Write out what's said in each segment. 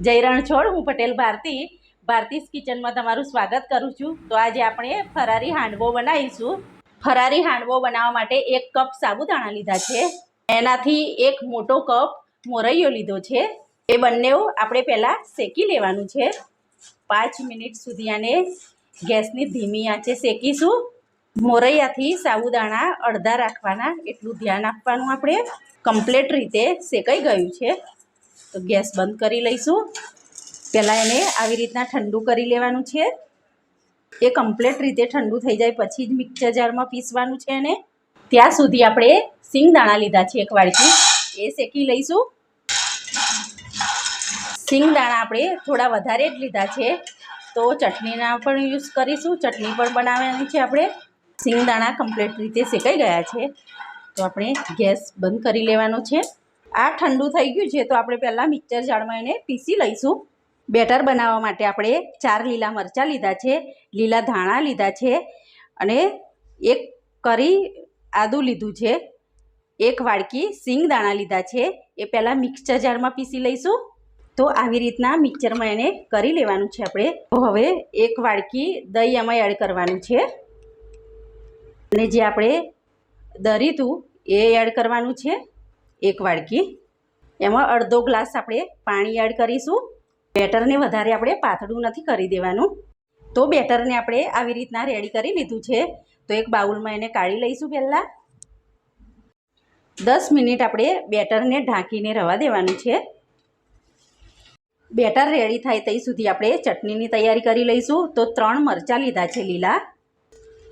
જય રણછોડ હું પટેલ ભારતી, ભારતીસ કિચનમાં તમારું સ્વાગત કરું છું. તો આજે આપણે ફરારી હાંડવો બનાવીશું. ફરારી હાંડવો બનાવવા માટે એક કપ સાબુદાણા લીધા છે. એનાથી એક મોટો કપ મોરૈયો લીધો છે. એ બંને આપણે પહેલાં શેકી લેવાનું છે. પાંચ મિનિટ સુધી આને ગેસની ધીમી આંચે શેકીશું. મોરૈયાથી સાબુદાણા અડધા રાખવાના, એટલું ધ્યાન આપવાનું આપણે. કમ્પ્લીટ રીતે શેકાઈ ગયું છે. તો ગેસ બંધ કરી લઈશું. પહેલાં એને આવી રીતના ઠંડુ કરી લેવાનું છે. એ કમ્પ્લીટ રીતે ઠંડુ થઈ જાય પછી જ મિક્સર જારમાં પીસવાનું છે એને. ત્યાં સુધી આપણે સિંગદાણા લીધા છે એક વાડકી એ શેકી લઈશું. સિંગદાણા આપણે થોડા વધારે જ લીધા છે. તો ચટણીના પણ યુઝ કરીશું. ચટણી પણ બનાવવાની છે આપણે. સિંગદાણા કમ્પ્લીટ રીતે શેકાઈ ગયા છે. તો આપણે ગેસ બંધ કરી લેવાનો છે. આ ઠંડુ થઈ ગયું છે, તો આપણે પહેલાં મિક્સર જારમાં એને પીસી લઈશું. બેટર બનાવવા માટે આપણે ચાર લીલા મરચાં લીધા છે, લીલા ધાણા લીધા છે, અને એક કરી આદું લીધું છે, એક વાડકી સિંગ દાણા લીધા છે, એ પહેલાં મિક્સર જારમાં પીસી લઈશું. તો આવી રીતના મિક્સરમાં એને કરી લેવાનું છે આપણે. તો હવે એક વાડકી દહીં એમાં એડ કરવાનું છે. અને જે આપણે દરીતું એ એડ કરવાનું છે. એક વાડકી. એમાં અડધો ગ્લાસ આપણે પાણી એડ કરીશું. બેટરને વધારે આપણે પાતળું નથી કરી દેવાનું. તો બેટરને આપણે આવી રીતના રેડી કરી લીધું છે. તો એક બાઉલમાં એને કાઢી લઈશું પહેલાં. દસ મિનિટ આપણે બેટરને ઢાંકીને રવા દેવાનું છે. બેટર રેડી થાય ત્યાં સુધી આપણે ચટણીની તૈયારી કરી લઈશું. તો ત્રણ મરચાં લીધા છે લીલા.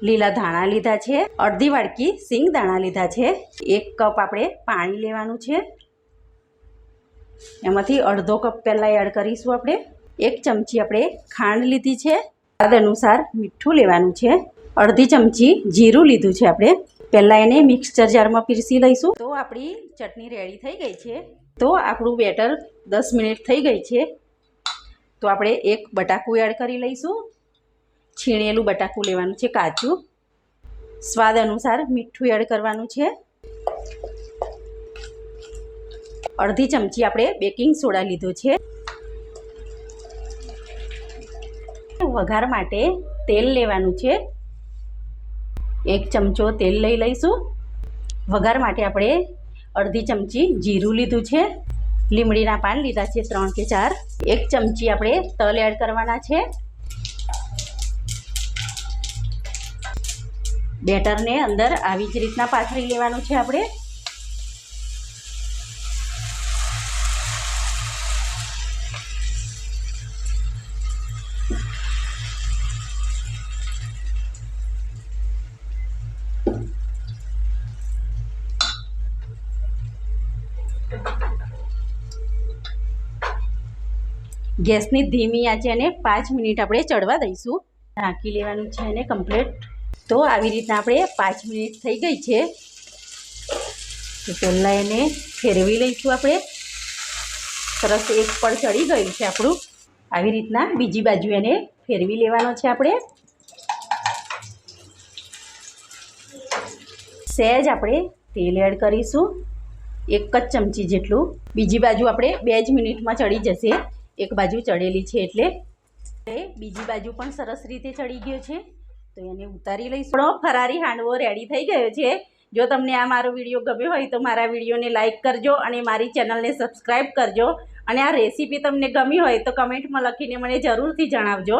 લીલા ધાણા લીધા છે, અડધી વાડકી સિંગ દાણા લીધા છે, એક કપ આપણે પાણી લેવાનું છે. એમાંથી અડધો કપ પહેલાં એડ કરીશું આપણે. એક ચમચી આપણે ખાંડ લીધી છે, સ્વાદ અનુસાર મીઠું લેવાનું છે. અડધી ચમચી જીરું લીધું છે આપણે. પહેલાં એને મિક્સચર જારમાં પીરસી લઈશું. તો આપણી ચટણી રેડી થઈ ગઈ છે. તો આપણું બેટર દસ મિનિટ થઈ ગઈ છે. તો આપણે એક બટાકું એડ કરી લઈશું. છીણેલું બટાકું લેવાનું છે કાચું સ્વાદ અનુસાર મીઠું એડ કરવાનું છે. અડધી ચમચી આપણે બેકિંગ સોડા લીધો છે. વઘાર માટે તેલ લેવાનું છે. એક ચમચો તેલ લઈ લઈશું. વઘાર માટે આપણે અડધી ચમચી જીરું લીધું છે. લીમડીના પાન લીધા છે ત્રણ કે ચાર. એક ચમચી આપણે તલ એડ કરવાના છે. બેટરને અંદર આવી જ રીતના પાથરી લેવાનું છે આપણે. ગેસની ધીમી આંચે એને પાંચ મિનિટ આપણે ચડવા દઈશું. ઢાંકી લેવાનું છે એને કમ્પ્લીટ. તો આવી રીતના આપણે પાંચ મિનિટ થઈ ગઈ છે. તો પહેલાં એને ફેરવી લઈશું આપણે. સરસ એક પળ ચડી ગયું છે આપણું. આવી રીતના બીજી બાજુ એને ફેરવી લેવાનો છે આપણે. સહેજ આપણે તેલ એડ કરીશું. એક જ ચમચી જેટલું. બીજી બાજુ આપણે બે જ મિનિટમાં ચડી જશે. એક બાજુ ચડેલી છે એટલે. બીજી બાજુ પણ સરસ રીતે ચડી ગયો છે. તો એને ઉતારી લઈશું. ફરારી હાંડવો રેડી થઈ ગયો છે. જો તમને આ મારો વીડિયો ગમ્યો હોય તો મારા વિડીયોને લાઇક કરજો અને મારી ચેનલને સબસ્ક્રાઈબ કરજો. અને આ રેસીપી તમને ગમી હોય તો કમેન્ટમાં લખીને મને જરૂરથી જણાવજો.